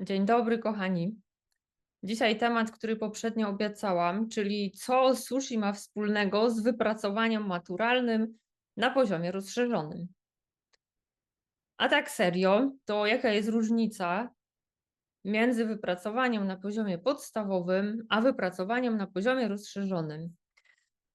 Dzień dobry, kochani. Dzisiaj temat, który poprzednio obiecałam, czyli co sushi ma wspólnego z wypracowaniem maturalnym na poziomie rozszerzonym. A tak serio, to jaka jest różnica między wypracowaniem na poziomie podstawowym, a wypracowaniem na poziomie rozszerzonym?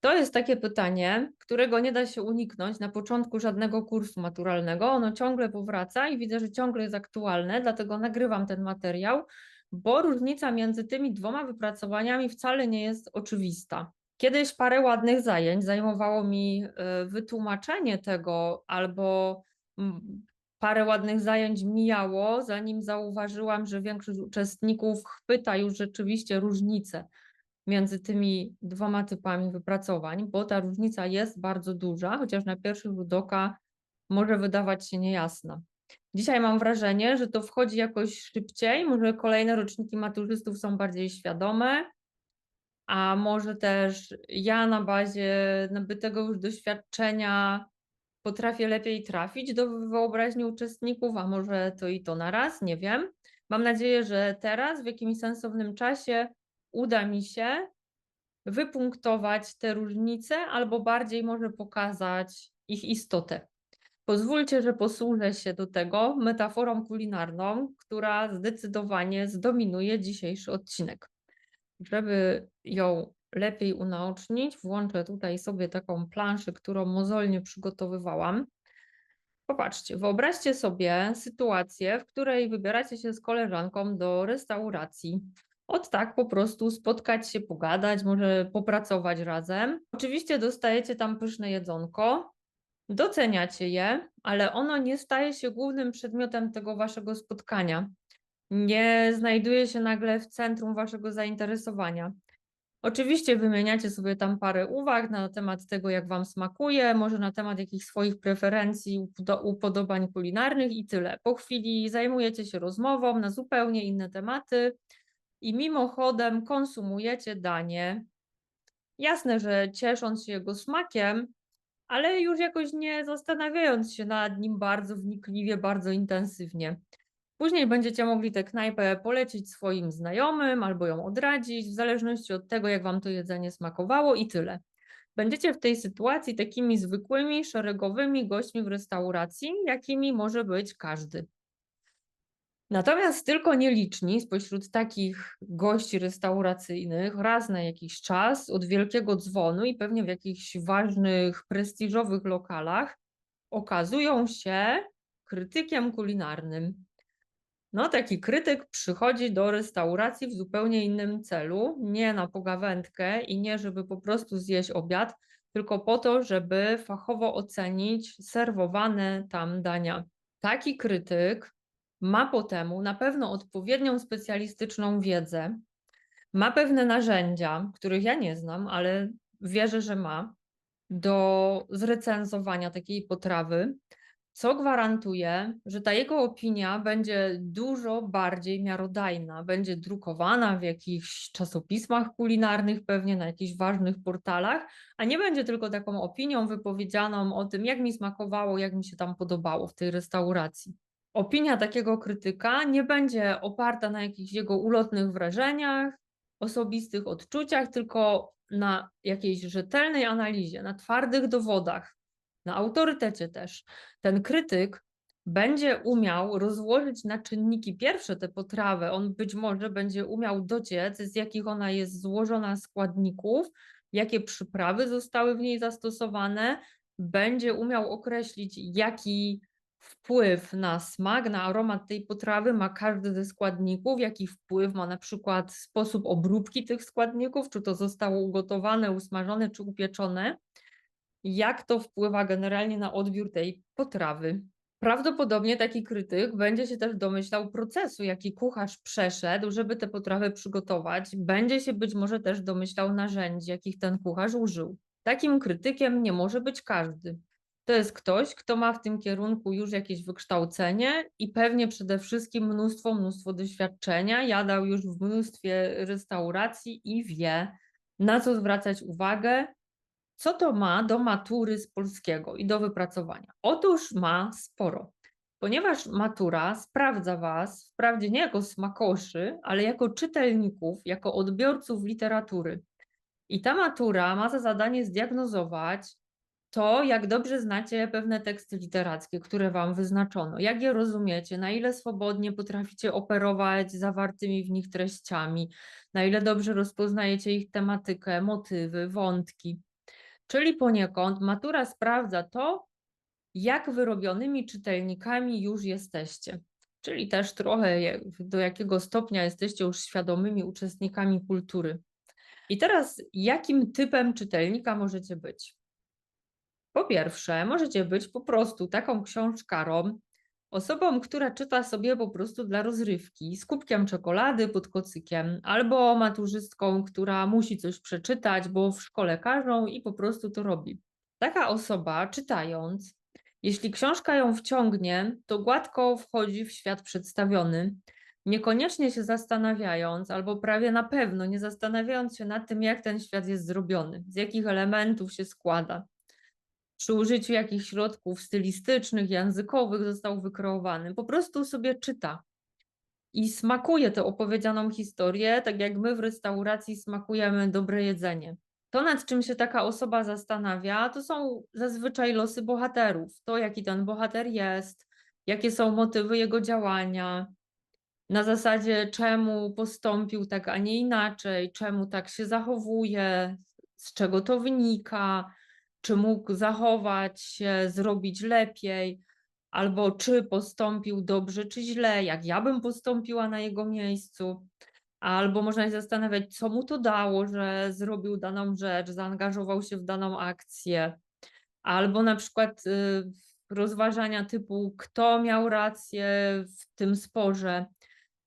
To jest takie pytanie, którego nie da się uniknąć na początku żadnego kursu maturalnego. Ono ciągle powraca i widzę, że ciągle jest aktualne, dlatego nagrywam ten materiał, bo różnica między tymi dwoma wypracowaniami wcale nie jest oczywista. Kiedyś parę ładnych zajęć zajmowało mi y, wytłumaczenie tego, albo parę ładnych zajęć mijało, zanim zauważyłam, że większość uczestników chwyta już rzeczywiście różnice między tymi dwoma typami wypracowań, bo ta różnica jest bardzo duża, chociaż na pierwszy rzut oka może wydawać się niejasna. Dzisiaj mam wrażenie, że to wchodzi jakoś szybciej, może kolejne roczniki maturzystów są bardziej świadome, a może też ja na bazie nabytego już doświadczenia potrafię lepiej trafić do wyobraźni uczestników, a może to i to naraz, nie wiem. Mam nadzieję, że teraz w jakimś sensownym czasie uda mi się wypunktować te różnice, albo bardziej może pokazać ich istotę. Pozwólcie, że posłużę się do tego metaforą kulinarną, która zdecydowanie zdominuje dzisiejszy odcinek. Żeby ją lepiej unaocznić, włączę tutaj sobie taką planszę, którą mozolnie przygotowywałam. Popatrzcie, wyobraźcie sobie sytuację, w której wybieracie się z koleżanką do restauracji od tak po prostu spotkać się, pogadać, może popracować razem. Oczywiście dostajecie tam pyszne jedzonko, doceniacie je, ale ono nie staje się głównym przedmiotem tego waszego spotkania. Nie znajduje się nagle w centrum waszego zainteresowania. Oczywiście wymieniacie sobie tam parę uwag na temat tego, jak wam smakuje, może na temat jakichś swoich preferencji, upodobań kulinarnych i tyle. Po chwili zajmujecie się rozmową na zupełnie inne tematy i mimochodem konsumujecie danie. Jasne, że ciesząc się jego smakiem, ale już jakoś nie zastanawiając się nad nim bardzo wnikliwie, bardzo intensywnie. Później będziecie mogli tę knajpę polecić swoim znajomym albo ją odradzić, w zależności od tego, jak wam to jedzenie smakowało i tyle. Będziecie w tej sytuacji takimi zwykłymi, szeregowymi gośćmi w restauracji, jakimi może być każdy. Natomiast tylko nieliczni spośród takich gości restauracyjnych raz na jakiś czas od wielkiego dzwonu i pewnie w jakichś ważnych, prestiżowych lokalach okazują się krytykiem kulinarnym. No, taki krytyk przychodzi do restauracji w zupełnie innym celu, nie na pogawędkę i nie, żeby po prostu zjeść obiad, tylko po to, żeby fachowo ocenić serwowane tam dania. Taki krytyk ma po temu na pewno odpowiednią specjalistyczną wiedzę, ma pewne narzędzia, których ja nie znam, ale wierzę, że ma, do zrecenzowania takiej potrawy, co gwarantuje, że ta jego opinia będzie dużo bardziej miarodajna, będzie drukowana w jakichś czasopismach kulinarnych, pewnie na jakichś ważnych portalach, a nie będzie tylko taką opinią wypowiedzianą o tym, jak mi smakowało, jak mi się tam podobało w tej restauracji opinia takiego krytyka nie będzie oparta na jakichś jego ulotnych wrażeniach, osobistych odczuciach, tylko na jakiejś rzetelnej analizie, na twardych dowodach, na autorytecie też. Ten krytyk będzie umiał rozłożyć na czynniki pierwsze tę potrawę. On być może będzie umiał dociec, z jakich ona jest złożona składników, jakie przyprawy zostały w niej zastosowane, będzie umiał określić, jaki wpływ na smak, na aromat tej potrawy ma każdy ze składników, jaki wpływ ma na przykład sposób obróbki tych składników, czy to zostało ugotowane, usmażone, czy upieczone, jak to wpływa generalnie na odbiór tej potrawy. Prawdopodobnie taki krytyk będzie się też domyślał procesu, jaki kucharz przeszedł, żeby tę potrawę przygotować. Będzie się być może też domyślał narzędzi, jakich ten kucharz użył. Takim krytykiem nie może być każdy. To jest ktoś, kto ma w tym kierunku już jakieś wykształcenie i pewnie przede wszystkim mnóstwo, mnóstwo doświadczenia. Jadał już w mnóstwie restauracji i wie, na co zwracać uwagę, co to ma do matury z polskiego i do wypracowania. Otóż ma sporo. Ponieważ matura sprawdza Was, wprawdzie nie jako smakoszy, ale jako czytelników, jako odbiorców literatury. I ta matura ma za zadanie zdiagnozować to, jak dobrze znacie pewne teksty literackie, które Wam wyznaczono, jak je rozumiecie, na ile swobodnie potraficie operować zawartymi w nich treściami, na ile dobrze rozpoznajecie ich tematykę, motywy, wątki. Czyli poniekąd matura sprawdza to, jak wyrobionymi czytelnikami już jesteście. Czyli też trochę do jakiego stopnia jesteście już świadomymi uczestnikami kultury. I teraz, jakim typem czytelnika możecie być? Po pierwsze, możecie być po prostu taką książkarą, osobą, która czyta sobie po prostu dla rozrywki, z kubkiem czekolady pod kocykiem, albo maturzystką, która musi coś przeczytać, bo w szkole każą i po prostu to robi. Taka osoba, czytając, jeśli książka ją wciągnie, to gładko wchodzi w świat przedstawiony, niekoniecznie się zastanawiając, albo prawie na pewno nie zastanawiając się nad tym, jak ten świat jest zrobiony, z jakich elementów się składa. Przy użyciu jakich środków stylistycznych, językowych został wykreowany. Po prostu sobie czyta i smakuje tę opowiedzianą historię, tak jak my w restauracji smakujemy dobre jedzenie. To, nad czym się taka osoba zastanawia, to są zazwyczaj losy bohaterów. To, jaki ten bohater jest, jakie są motywy jego działania, na zasadzie czemu postąpił tak, a nie inaczej, czemu tak się zachowuje, z czego to wynika, czy mógł zachować zrobić lepiej, albo czy postąpił dobrze, czy źle, jak ja bym postąpiła na jego miejscu. Albo można się zastanawiać, co mu to dało, że zrobił daną rzecz, zaangażował się w daną akcję. Albo na przykład y, rozważania typu, kto miał rację w tym sporze,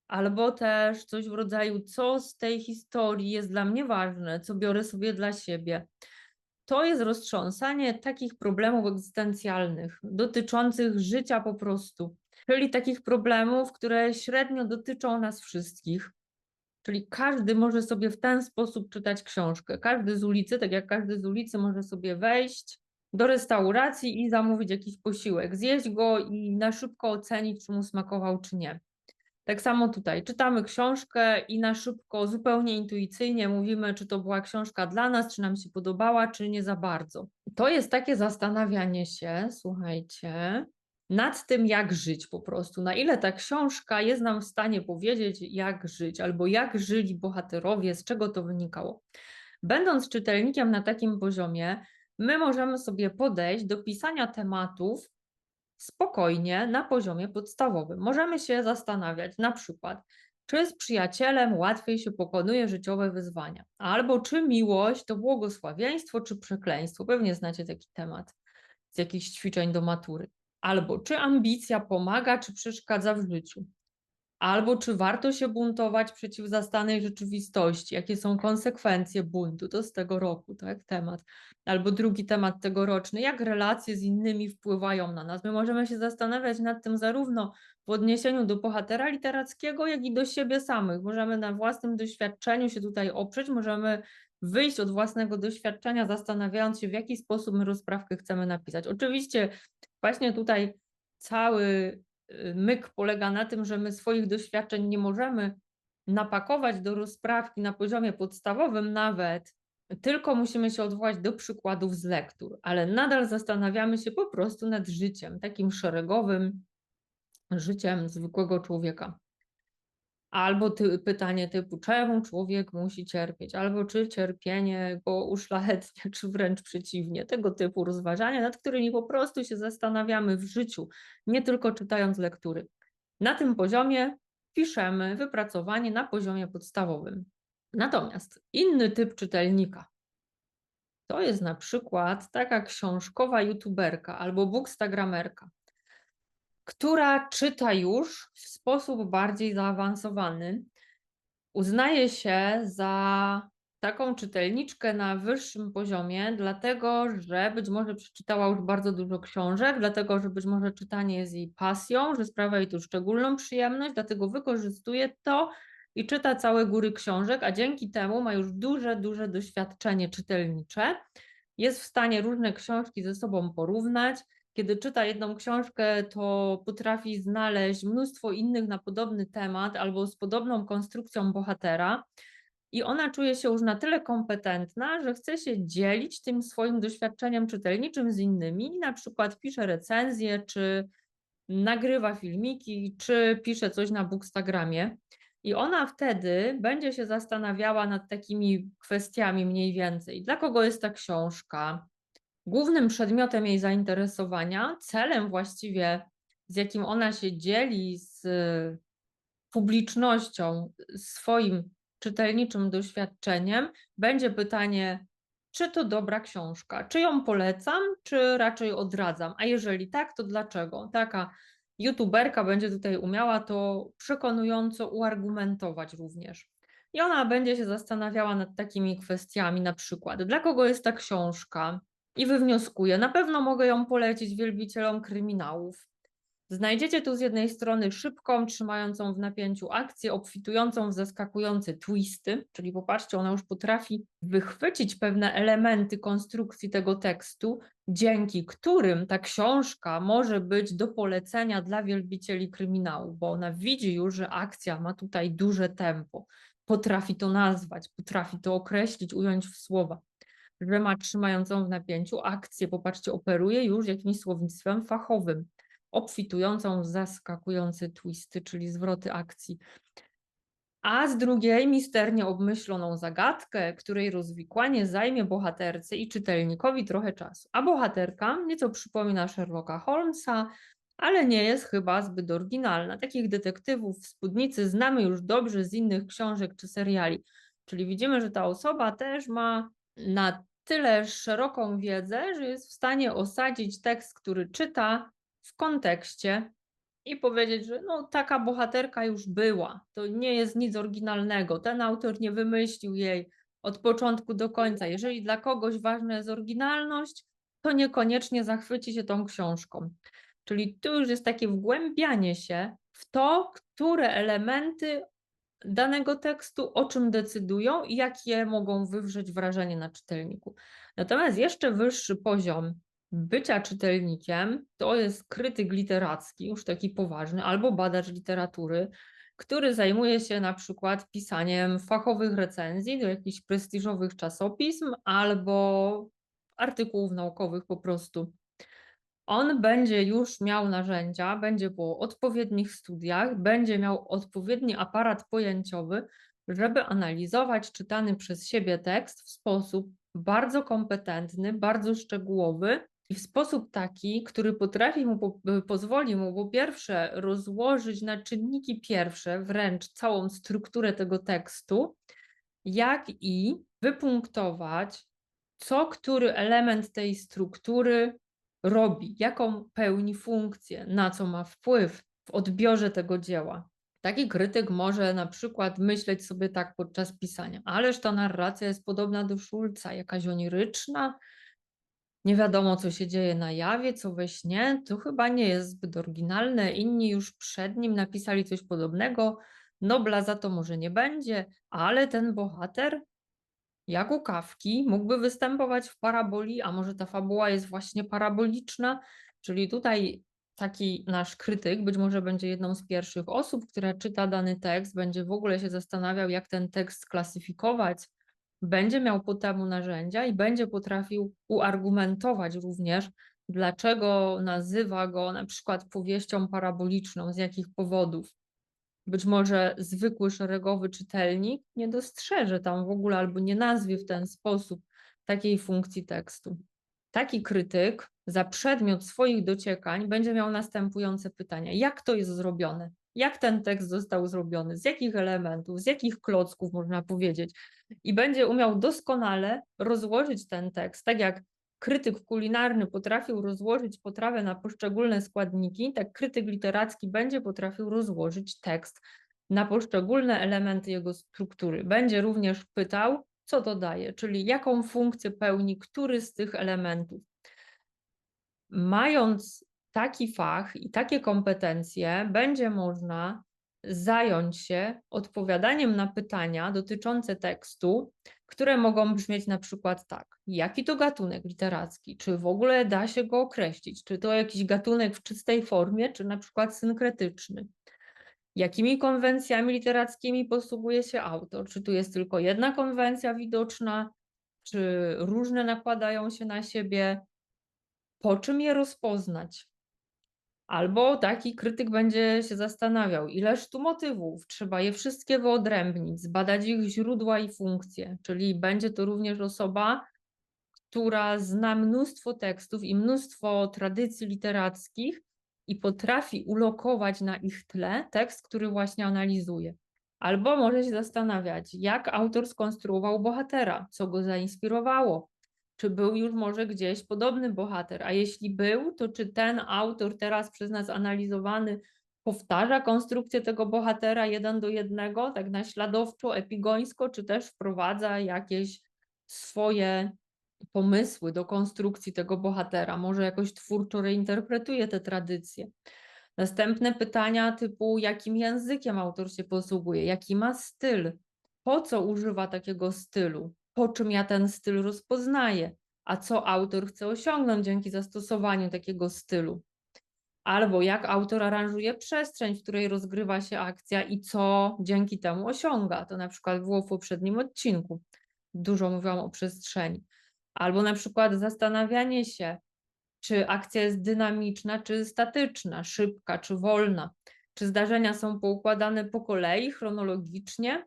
albo też coś w rodzaju, co z tej historii jest dla mnie ważne, co biorę sobie dla siebie. To jest roztrząsanie takich problemów egzystencjalnych, dotyczących życia po prostu, czyli takich problemów, które średnio dotyczą nas wszystkich. Czyli każdy może sobie w ten sposób czytać książkę. Każdy z ulicy, tak jak każdy z ulicy, może sobie wejść do restauracji i zamówić jakiś posiłek, zjeść go i na szybko ocenić, czy mu smakował, czy nie. Tak samo tutaj czytamy książkę i na szybko, zupełnie intuicyjnie mówimy, czy to była książka dla nas, czy nam się podobała, czy nie za bardzo. To jest takie zastanawianie się, słuchajcie, nad tym, jak żyć po prostu, na ile ta książka jest nam w stanie powiedzieć, jak żyć, albo jak żyli bohaterowie, z czego to wynikało. Będąc czytelnikiem na takim poziomie, my możemy sobie podejść do pisania tematów spokojnie na poziomie podstawowym. Możemy się zastanawiać na przykład, czy z przyjacielem łatwiej się pokonuje życiowe wyzwania, albo czy miłość to błogosławieństwo, czy przekleństwo. Pewnie znacie taki temat z jakichś ćwiczeń do matury. Albo czy ambicja pomaga, czy przeszkadza w życiu. Albo czy warto się buntować przeciw zastanej rzeczywistości? Jakie są konsekwencje buntu? To z tego roku, tak? Temat. Albo drugi temat tegoroczny, jak relacje z innymi wpływają na nas? My możemy się zastanawiać nad tym zarówno w odniesieniu do bohatera literackiego, jak i do siebie samych. Możemy na własnym doświadczeniu się tutaj oprzeć, możemy wyjść od własnego doświadczenia, zastanawiając się, w jaki sposób my rozprawkę chcemy napisać. Oczywiście, właśnie tutaj cały myk polega na tym, że my swoich doświadczeń nie możemy napakować do rozprawki na poziomie podstawowym nawet, tylko musimy się odwołać do przykładów z lektur, ale nadal zastanawiamy się po prostu nad życiem, takim szeregowym życiem zwykłego człowieka. Albo ty, pytanie typu, czemu człowiek musi cierpieć, albo czy cierpienie go uszlachetnia, czy wręcz przeciwnie. Tego typu rozważania, nad którymi po prostu się zastanawiamy w życiu, nie tylko czytając lektury. Na tym poziomie piszemy wypracowanie na poziomie podstawowym. Natomiast inny typ czytelnika to jest na przykład taka książkowa youtuberka albo bookstagramerka która czyta już w sposób bardziej zaawansowany. Uznaje się za taką czytelniczkę na wyższym poziomie, dlatego że być może przeczytała już bardzo dużo książek, dlatego że być może czytanie jest jej pasją, że sprawia jej tu szczególną przyjemność, dlatego wykorzystuje to i czyta całe góry książek, a dzięki temu ma już duże, duże doświadczenie czytelnicze. Jest w stanie różne książki ze sobą porównać, kiedy czyta jedną książkę, to potrafi znaleźć mnóstwo innych na podobny temat albo z podobną konstrukcją bohatera. I ona czuje się już na tyle kompetentna, że chce się dzielić tym swoim doświadczeniem czytelniczym z innymi na przykład pisze recenzje, czy nagrywa filmiki, czy pisze coś na Bookstagramie. I ona wtedy będzie się zastanawiała nad takimi kwestiami mniej więcej. Dla kogo jest ta książka? Głównym przedmiotem jej zainteresowania, celem właściwie, z jakim ona się dzieli z publicznością swoim czytelniczym doświadczeniem, będzie pytanie, czy to dobra książka, czy ją polecam, czy raczej odradzam, a jeżeli tak, to dlaczego? Taka youtuberka będzie tutaj umiała to przekonująco uargumentować również. I ona będzie się zastanawiała nad takimi kwestiami, na przykład, dla kogo jest ta książka? I wywnioskuje, na pewno mogę ją polecić wielbicielom kryminałów. Znajdziecie tu z jednej strony szybką, trzymającą w napięciu akcję, obfitującą w zaskakujące twisty, czyli popatrzcie, ona już potrafi wychwycić pewne elementy konstrukcji tego tekstu, dzięki którym ta książka może być do polecenia dla wielbicieli kryminału, bo ona widzi już, że akcja ma tutaj duże tempo, potrafi to nazwać, potrafi to określić, ująć w słowa że ma trzymającą w napięciu akcję, popatrzcie, operuje już jakimś słownictwem fachowym obfitującą zaskakujące twisty, czyli zwroty akcji. A z drugiej misternie obmyśloną zagadkę, której rozwikłanie zajmie bohaterce i czytelnikowi trochę czasu. A bohaterka nieco przypomina Sherlocka Holmesa, ale nie jest chyba zbyt oryginalna. Takich detektywów w spódnicy znamy już dobrze z innych książek czy seriali. Czyli widzimy, że ta osoba też ma na tyle szeroką wiedzę, że jest w stanie osadzić tekst, który czyta w kontekście i powiedzieć, że no, taka bohaterka już była. To nie jest nic oryginalnego. Ten autor nie wymyślił jej od początku do końca. Jeżeli dla kogoś ważna jest oryginalność, to niekoniecznie zachwyci się tą książką. Czyli tu już jest takie wgłębianie się w to, które elementy danego tekstu, o czym decydują i jakie mogą wywrzeć wrażenie na czytelniku. Natomiast jeszcze wyższy poziom bycia czytelnikiem to jest krytyk literacki, już taki poważny, albo badacz literatury, który zajmuje się na przykład pisaniem fachowych recenzji do jakichś prestiżowych czasopism albo artykułów naukowych po prostu. On będzie już miał narzędzia, będzie po odpowiednich studiach, będzie miał odpowiedni aparat pojęciowy, żeby analizować czytany przez siebie tekst w sposób bardzo kompetentny, bardzo szczegółowy i w sposób taki, który potrafi mu, y, pozwoli mu po pierwsze rozłożyć na czynniki pierwsze wręcz całą strukturę tego tekstu, jak i wypunktować, co który element tej struktury robi, jaką pełni funkcję, na co ma wpływ w odbiorze tego dzieła. Taki krytyk może na przykład myśleć sobie tak podczas pisania, ależ ta narracja jest podobna do Szulca, jakaś oniryczna, nie wiadomo, co się dzieje na jawie, co we śnie, to chyba nie jest zbyt oryginalne. Inni już przed nim napisali coś podobnego. Nobla za to może nie będzie, ale ten bohater, jak u Kawki, mógłby występować w paraboli, a może ta fabuła jest właśnie paraboliczna, czyli tutaj taki nasz krytyk być może będzie jedną z pierwszych osób, która czyta dany tekst, będzie w ogóle się zastanawiał, jak ten tekst sklasyfikować, będzie miał po temu narzędzia i będzie potrafił uargumentować również, dlaczego nazywa go na przykład powieścią paraboliczną, z jakich powodów. Być może zwykły szeregowy czytelnik nie dostrzeże tam w ogóle albo nie nazwie w ten sposób takiej funkcji tekstu. Taki krytyk za przedmiot swoich dociekań będzie miał następujące pytania: jak to jest zrobione? Jak ten tekst został zrobiony? Z jakich elementów, z jakich klocków można powiedzieć? I będzie umiał doskonale rozłożyć ten tekst, tak jak krytyk kulinarny potrafił rozłożyć potrawę na poszczególne składniki, tak krytyk literacki będzie potrafił rozłożyć tekst na poszczególne elementy jego struktury. Będzie również pytał, co to daje, czyli jaką funkcję pełni który z tych elementów. Mając taki fach i takie kompetencje, będzie można zająć się odpowiadaniem na pytania dotyczące tekstu które mogą brzmieć na przykład tak. Jaki to gatunek literacki? Czy w ogóle da się go określić? Czy to jakiś gatunek w czystej formie, czy na przykład synkretyczny? Jakimi konwencjami literackimi posługuje się autor? Czy tu jest tylko jedna konwencja widoczna, czy różne nakładają się na siebie? Po czym je rozpoznać? Albo taki krytyk będzie się zastanawiał, ileż tu motywów, trzeba je wszystkie wyodrębnić, zbadać ich źródła i funkcje, czyli będzie to również osoba, która zna mnóstwo tekstów i mnóstwo tradycji literackich i potrafi ulokować na ich tle tekst, który właśnie analizuje. Albo może się zastanawiać, jak autor skonstruował bohatera, co go zainspirowało, czy był już może gdzieś podobny bohater, a jeśli był, to czy ten autor teraz przez nas analizowany powtarza konstrukcję tego bohatera jeden do jednego, tak naśladowczo, epigońsko, czy też wprowadza jakieś swoje pomysły do konstrukcji tego bohatera, może jakoś twórczo reinterpretuje te tradycje. Następne pytania typu jakim językiem autor się posługuje, jaki ma styl, po co używa takiego stylu, po czym ja ten styl rozpoznaję, a co autor chce osiągnąć dzięki zastosowaniu takiego stylu. Albo jak autor aranżuje przestrzeń, w której rozgrywa się akcja i co dzięki temu osiąga. To na przykład było w poprzednim odcinku. Dużo mówiłam o przestrzeni. Albo na przykład zastanawianie się, czy akcja jest dynamiczna, czy statyczna, szybka, czy wolna. Czy zdarzenia są poukładane po kolei, chronologicznie,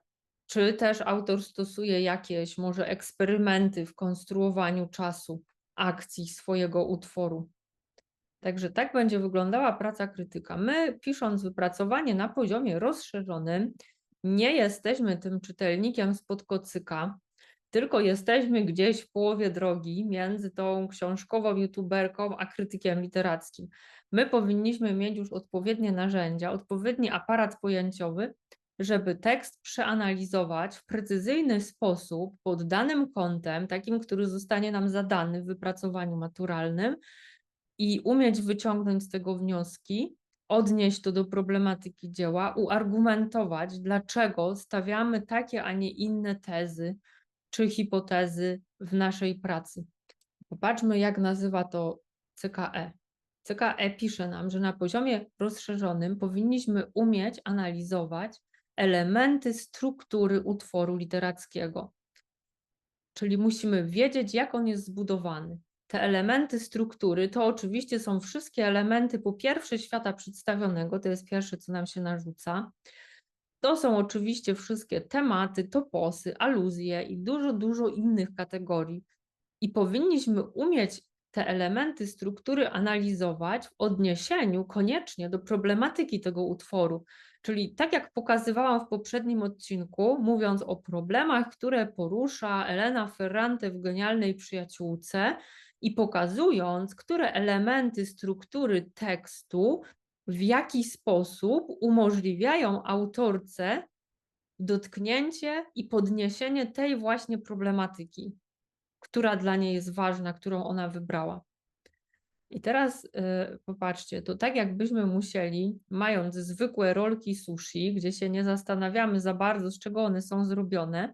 czy też autor stosuje jakieś może eksperymenty w konstruowaniu czasu akcji swojego utworu. Także tak będzie wyglądała praca krytyka. My, pisząc wypracowanie na poziomie rozszerzonym, nie jesteśmy tym czytelnikiem spod kocyka, tylko jesteśmy gdzieś w połowie drogi między tą książkową youtuberką a krytykiem literackim. My powinniśmy mieć już odpowiednie narzędzia, odpowiedni aparat pojęciowy, żeby tekst przeanalizować w precyzyjny sposób pod danym kątem, takim, który zostanie nam zadany w wypracowaniu maturalnym i umieć wyciągnąć z tego wnioski, odnieść to do problematyki dzieła, uargumentować, dlaczego stawiamy takie, a nie inne tezy czy hipotezy w naszej pracy. Popatrzmy, jak nazywa to CKE. CKE pisze nam, że na poziomie rozszerzonym powinniśmy umieć analizować elementy struktury utworu literackiego. Czyli musimy wiedzieć, jak on jest zbudowany. Te elementy struktury to oczywiście są wszystkie elementy, po pierwsze, świata przedstawionego, to jest pierwsze, co nam się narzuca. To są oczywiście wszystkie tematy, toposy, aluzje i dużo, dużo innych kategorii. I powinniśmy umieć te elementy struktury analizować w odniesieniu koniecznie do problematyki tego utworu. Czyli tak jak pokazywałam w poprzednim odcinku, mówiąc o problemach, które porusza Elena Ferrante w genialnej przyjaciółce i pokazując, które elementy struktury tekstu w jaki sposób umożliwiają autorce dotknięcie i podniesienie tej właśnie problematyki, która dla niej jest ważna, którą ona wybrała. I teraz y, popatrzcie, to tak jakbyśmy musieli, mając zwykłe rolki sushi, gdzie się nie zastanawiamy za bardzo, z czego one są zrobione,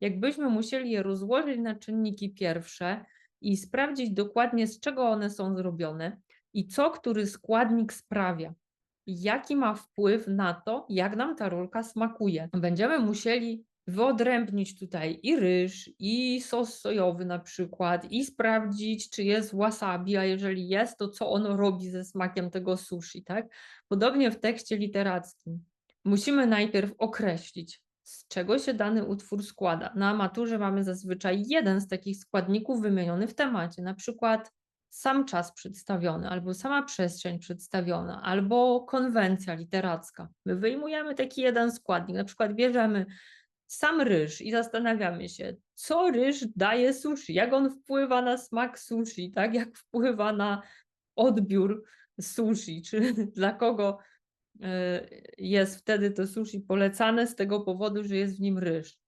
jakbyśmy musieli je rozłożyć na czynniki pierwsze i sprawdzić dokładnie, z czego one są zrobione i co który składnik sprawia. Jaki ma wpływ na to, jak nam ta rolka smakuje. Będziemy musieli wyodrębnić tutaj i ryż, i sos sojowy na przykład, i sprawdzić, czy jest wasabi, a jeżeli jest, to co ono robi ze smakiem tego sushi, tak? Podobnie w tekście literackim. Musimy najpierw określić, z czego się dany utwór składa. Na maturze mamy zazwyczaj jeden z takich składników wymieniony w temacie, na przykład sam czas przedstawiony, albo sama przestrzeń przedstawiona, albo konwencja literacka. My wyjmujemy taki jeden składnik, na przykład bierzemy sam ryż i zastanawiamy się, co ryż daje sushi, jak on wpływa na smak sushi, tak? jak wpływa na odbiór sushi, czy dla kogo e, jest wtedy to sushi polecane z tego powodu, że jest w nim ryż.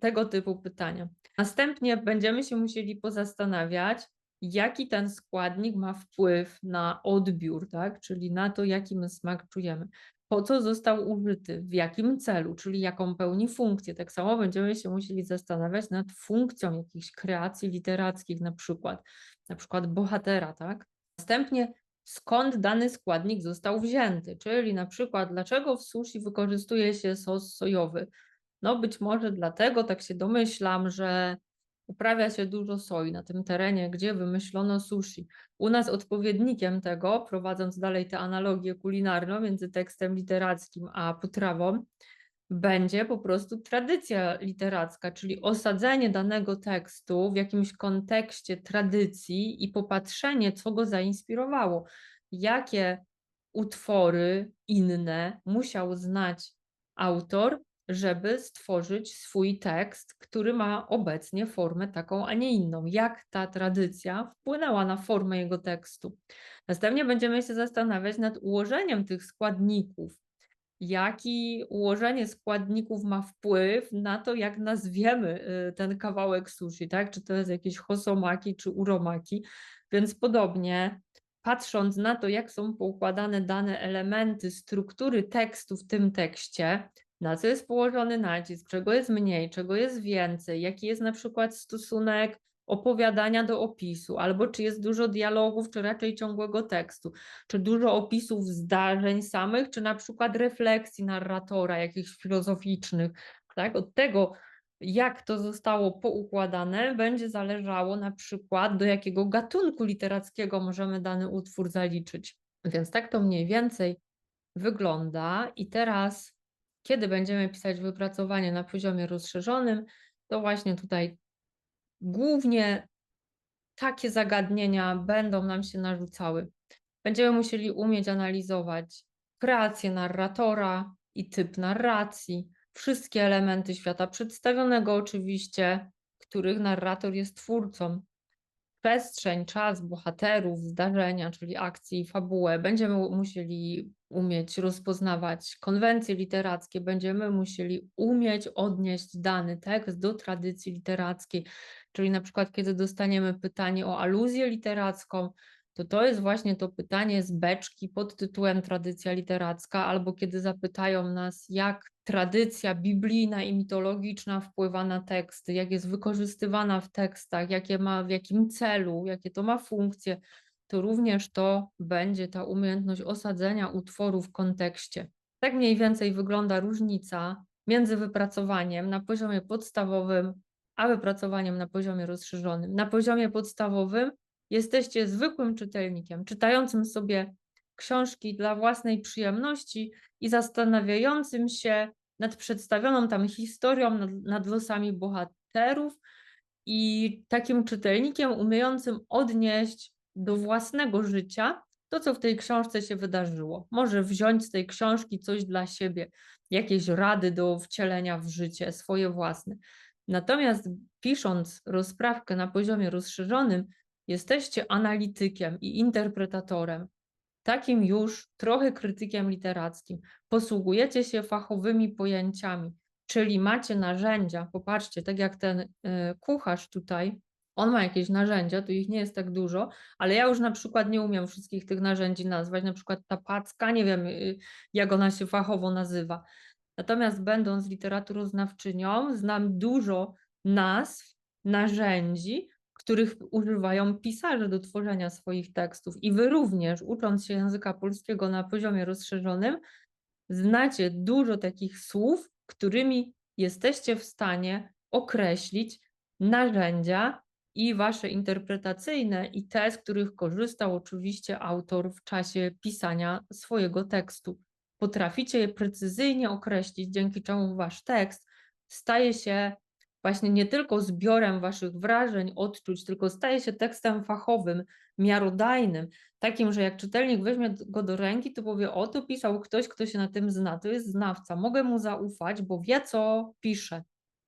Tego typu pytania. Następnie będziemy się musieli pozastanawiać, jaki ten składnik ma wpływ na odbiór, tak? czyli na to, jaki my smak czujemy. Po co został użyty, w jakim celu, czyli jaką pełni funkcję. Tak samo będziemy się musieli zastanawiać nad funkcją jakichś kreacji literackich, na przykład, na przykład bohatera, tak? Następnie skąd dany składnik został wzięty, czyli na przykład dlaczego w sushi wykorzystuje się sos sojowy. No być może dlatego, tak się domyślam, że uprawia się dużo soi na tym terenie, gdzie wymyślono sushi. U nas odpowiednikiem tego, prowadząc dalej tę analogię kulinarną między tekstem literackim a potrawą, będzie po prostu tradycja literacka, czyli osadzenie danego tekstu w jakimś kontekście tradycji i popatrzenie, co go zainspirowało, jakie utwory inne musiał znać autor, żeby stworzyć swój tekst, który ma obecnie formę taką, a nie inną. Jak ta tradycja wpłynęła na formę jego tekstu. Następnie będziemy się zastanawiać nad ułożeniem tych składników. Jaki ułożenie składników ma wpływ na to, jak nazwiemy y, ten kawałek sushi, tak? Czy to jest jakieś hosomaki, czy uromaki. Więc podobnie patrząc na to, jak są poukładane dane elementy struktury tekstu w tym tekście, na co jest położony nacisk, czego jest mniej, czego jest więcej, jaki jest na przykład stosunek opowiadania do opisu, albo czy jest dużo dialogów, czy raczej ciągłego tekstu, czy dużo opisów zdarzeń samych, czy na przykład refleksji narratora, jakichś filozoficznych. Tak? Od tego, jak to zostało poukładane, będzie zależało na przykład, do jakiego gatunku literackiego możemy dany utwór zaliczyć. Więc tak to mniej więcej wygląda. I teraz kiedy będziemy pisać wypracowanie na poziomie rozszerzonym, to właśnie tutaj głównie takie zagadnienia będą nam się narzucały. Będziemy musieli umieć analizować kreację narratora i typ narracji, wszystkie elementy świata przedstawionego, oczywiście, których narrator jest twórcą przestrzeń, czas bohaterów, zdarzenia, czyli akcji i fabułę. Będziemy musieli umieć rozpoznawać konwencje literackie, będziemy musieli umieć odnieść dany tekst do tradycji literackiej, czyli na przykład kiedy dostaniemy pytanie o aluzję literacką, to to jest właśnie to pytanie z beczki pod tytułem Tradycja literacka, albo kiedy zapytają nas, jak tradycja biblijna i mitologiczna wpływa na teksty, jak jest wykorzystywana w tekstach, jakie ma, w jakim celu, jakie to ma funkcje, to również to będzie ta umiejętność osadzenia utworu w kontekście. Tak mniej więcej wygląda różnica między wypracowaniem na poziomie podstawowym, a wypracowaniem na poziomie rozszerzonym. Na poziomie podstawowym jesteście zwykłym czytelnikiem, czytającym sobie książki dla własnej przyjemności i zastanawiającym się nad przedstawioną tam historią, nad, nad losami bohaterów i takim czytelnikiem umiejącym odnieść do własnego życia to, co w tej książce się wydarzyło. Może wziąć z tej książki coś dla siebie, jakieś rady do wcielenia w życie, swoje własne. Natomiast pisząc rozprawkę na poziomie rozszerzonym, jesteście analitykiem i interpretatorem, takim już trochę krytykiem literackim. Posługujecie się fachowymi pojęciami, czyli macie narzędzia. Popatrzcie, tak jak ten y, kucharz tutaj, on ma jakieś narzędzia, tu ich nie jest tak dużo, ale ja już na przykład nie umiem wszystkich tych narzędzi nazwać, na przykład ta packa, nie wiem y, jak ona się fachowo nazywa. Natomiast będąc literaturoznawczynią, znam dużo nazw, narzędzi, których używają pisarze do tworzenia swoich tekstów. I wy również, ucząc się języka polskiego na poziomie rozszerzonym, znacie dużo takich słów, którymi jesteście w stanie określić narzędzia i wasze interpretacyjne, i te, z których korzystał oczywiście autor w czasie pisania swojego tekstu. Potraficie je precyzyjnie określić, dzięki czemu wasz tekst staje się właśnie nie tylko zbiorem waszych wrażeń, odczuć, tylko staje się tekstem fachowym, miarodajnym, takim, że jak czytelnik weźmie go do ręki, to powie, o, to pisał ktoś, kto się na tym zna, to jest znawca, mogę mu zaufać, bo wie, co pisze.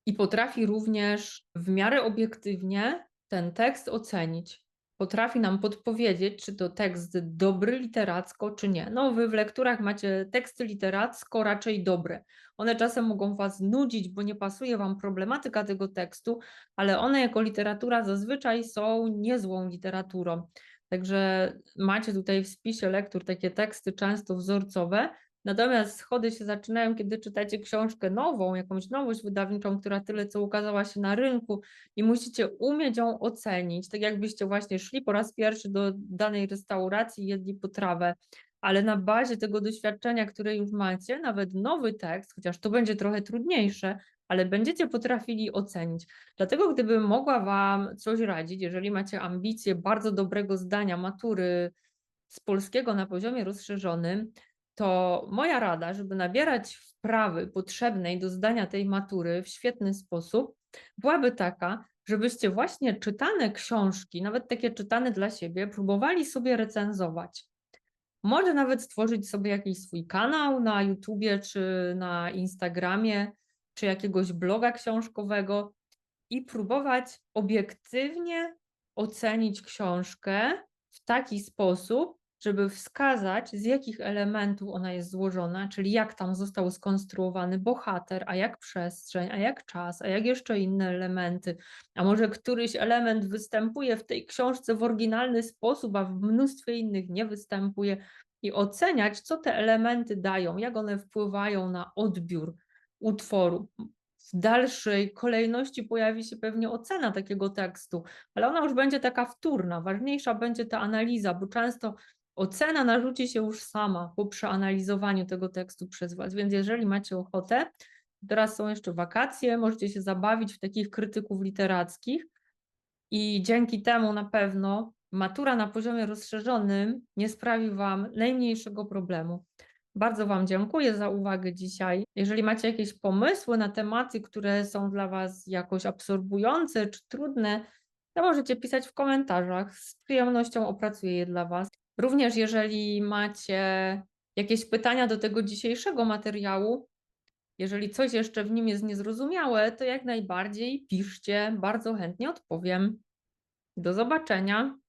I potrafi również w miarę obiektywnie ten tekst ocenić. Potrafi nam podpowiedzieć, czy to tekst dobry literacko, czy nie. No, wy w lekturach macie teksty literacko raczej dobre. One czasem mogą was nudzić, bo nie pasuje wam problematyka tego tekstu, ale one jako literatura zazwyczaj są niezłą literaturą. Także macie tutaj w spisie lektur takie teksty często wzorcowe, Natomiast schody się zaczynają, kiedy czytacie książkę nową, jakąś nowość wydawniczą, która tyle co ukazała się na rynku i musicie umieć ją ocenić, tak jakbyście właśnie szli po raz pierwszy do danej restauracji i jedli potrawę, ale na bazie tego doświadczenia, które już macie, nawet nowy tekst, chociaż to będzie trochę trudniejsze, ale będziecie potrafili ocenić. Dlatego gdybym mogła Wam coś radzić, jeżeli macie ambicje bardzo dobrego zdania matury z polskiego na poziomie rozszerzonym, to moja rada, żeby nabierać wprawy potrzebnej do zdania tej matury w świetny sposób, byłaby taka, żebyście właśnie czytane książki, nawet takie czytane dla siebie, próbowali sobie recenzować. Może nawet stworzyć sobie jakiś swój kanał na YouTubie czy na Instagramie, czy jakiegoś bloga książkowego i próbować obiektywnie ocenić książkę w taki sposób, żeby wskazać, z jakich elementów ona jest złożona, czyli jak tam został skonstruowany bohater, a jak przestrzeń, a jak czas, a jak jeszcze inne elementy. A może któryś element występuje w tej książce w oryginalny sposób, a w mnóstwie innych nie występuje. I oceniać, co te elementy dają, jak one wpływają na odbiór utworu. W dalszej kolejności pojawi się pewnie ocena takiego tekstu, ale ona już będzie taka wtórna. Ważniejsza będzie ta analiza, bo często ocena narzuci się już sama po przeanalizowaniu tego tekstu przez Was. Więc jeżeli macie ochotę, teraz są jeszcze wakacje, możecie się zabawić w takich krytyków literackich i dzięki temu na pewno matura na poziomie rozszerzonym nie sprawi Wam najmniejszego problemu. Bardzo Wam dziękuję za uwagę dzisiaj. Jeżeli macie jakieś pomysły na tematy, które są dla Was jakoś absorbujące czy trudne, to możecie pisać w komentarzach. Z przyjemnością opracuję je dla Was. Również jeżeli macie jakieś pytania do tego dzisiejszego materiału, jeżeli coś jeszcze w nim jest niezrozumiałe, to jak najbardziej piszcie, bardzo chętnie odpowiem. Do zobaczenia.